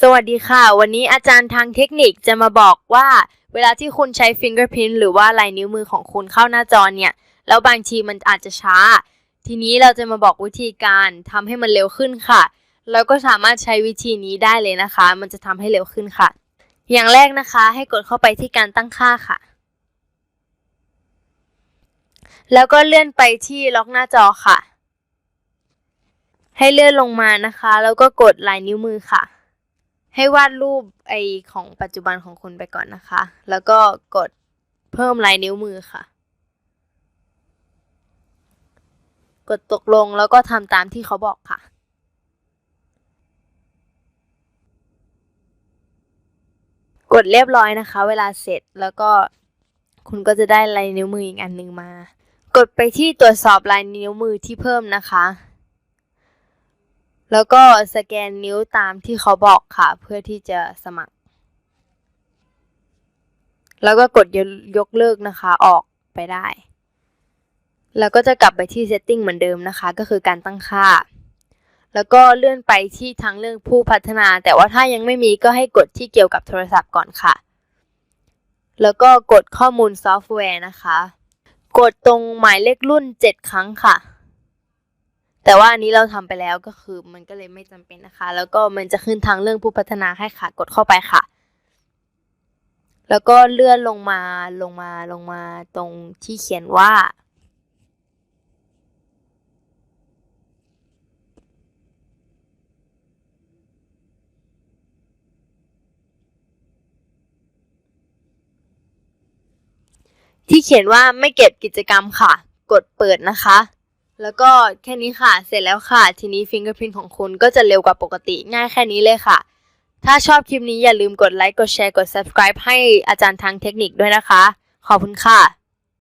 สวัสดีค่ะ วันนี้อาจารย์ทางเทคนิคจะมาบอกว่า เวลาที่คุณใช้ fingerprint หรือว่าลายนิ้วมือของคุณเข้าหน้าจอเนี่ย แล้วบางทีมันอาจจะช้า ทีนี้เราจะมาบอกวิธีการทำให้มันเร็วขึ้นค่ะแล้วก็สามารถใช้วิธีนี้ได้เลยนะคะ มันจะทำให้เร็วขึ้นค่ะ อย่างแรกนะคะให้กดเข้าไปที่การตั้งค่าค่ะ แล้วก็เลื่อนไปที่ล็อกหน้าจอค่ะ ให้เลื่อนลงมานะคะ แล้วก็กดลายนิ้วมือค่ะ ให้วาดรูปไอของปัจจุบันของคุณไปก่อนนะคะ แล้วก็กดเพิ่มลายนิ้วมือค่ะ กดตกลงแล้วก็ทำตามที่เขาบอกค่ะกดเรียบร้อยนะคะ เวลาเสร็จแล้วก็คุณก็จะได้ลายนิ้วมืออีกอันหนึ่งมา กดไปที่ตรวจสอบลายนิ้วมือที่เพิ่มนะคะ แล้วก็สแกนนิ้วตามที่เขาบอกค่ะ เพื่อที่จะสมัคร แล้วก็กดยกเลิกนะคะออกไปได้ แล้วก็จะกลับไปที่ setting เหมือนเดิมนะคะ ก็คือการตั้งค่า แล้วก็เลื่อนไปที่ทางเรื่องผู้พัฒนา แต่ว่าถ้ายังไม่มีก็ให้กดที่เกี่ยวกับโทรศัพท์ก่อนค่ะ แล้วก็กดข้อมูลซอฟต์แวร์นะคะ กดตรงหมายเลขรุ่น 7 ครั้งค่ะ แต่ว่าอันนี้เราทำไปแล้วก็คือมันก็เลยไม่จำเป็นนะคะ แล้วก็มันจะขึ้นทางเรื่องผู้พัฒนาให้ค่ะ กดเข้าไปค่ะ แล้วก็เลื่อนลงมาลงมาลงมาตรงที่เขียนว่าที่เขียนว่าไม่เก็บกิจกรรมค่ะ กดเปิดนะคะ แล้วก็แค่นี้ค่ะ เสร็จแล้วค่ะ ทีนี้ Fingerprint ของคุณก็จะเร็วกว่าปกติง่ายแค่นี้เลยค่ะ ถ้าชอบคลิปนี้อย่าลืมกดไลค์ กดแชร์ กด subscribe ให้อาจารย์ทางเทคนิคด้วยนะคะ ขอบคุณค่ะ